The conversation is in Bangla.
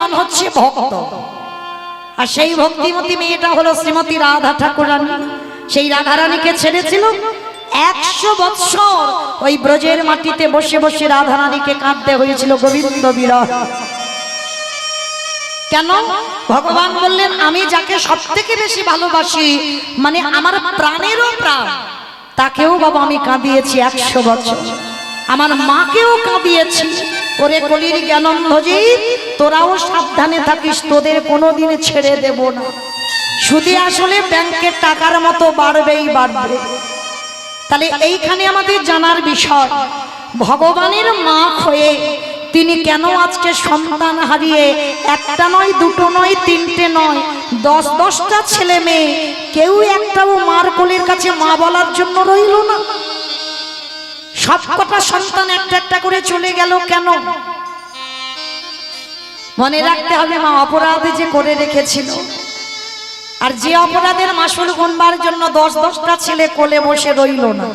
হচ্ছে ভক্ত। আর সেই ভক্তিমতী মেয়েটা হলো শ্রীমতী রাধা ঠাকুরানী। সেই রাধারানীকে ছেড়েছিল একশো বৎসর। ওই ব্রজের মাটিতে বসে বসে রাধারানীকে কাঁদতে হয়েছিল গোবিন্দ বিরহ। কেন? ভগবান বললেন, আমি যাকে সব থেকে বেশি ভালোবাসি মানে আমার প্রাণেরও প্রাণ, তাকেও বাবা আমি কাঁদিয়েছি একশো বছর। আমার মাকেও কাঁদিয়েছি। ওরে কলির জ্ঞানন্ধজি তোরাও সাবধানে থাকিস, তোদের কোনোদিন ছেড়ে দেব না। শুধু আসলে ব্যাংকের টাকার মতো বাড়বেই বাড়বে। তাহলে এইখানে আমাদের জানার বিষয়, ভগবানের মা হয়ে তিনি কেন আজকে সন্তান হারিয়ে একটা নয়, দুটো নয়, তিনটে নয়, দশ দশটা ছেলে মেয়ে কেউ একটাও মার কোলের কাছে মা বলার জন্য রইল না? সবকটা সন্তান একটা একটা করে চলে গেল কেন? মনে রাখতে হবে মা, অপরাধে যে করে রেখেছিল। আর যে অপরাধের মাসুল গুনবার জন্য দশ দশটা ছেলে কোলে বসে রইল না।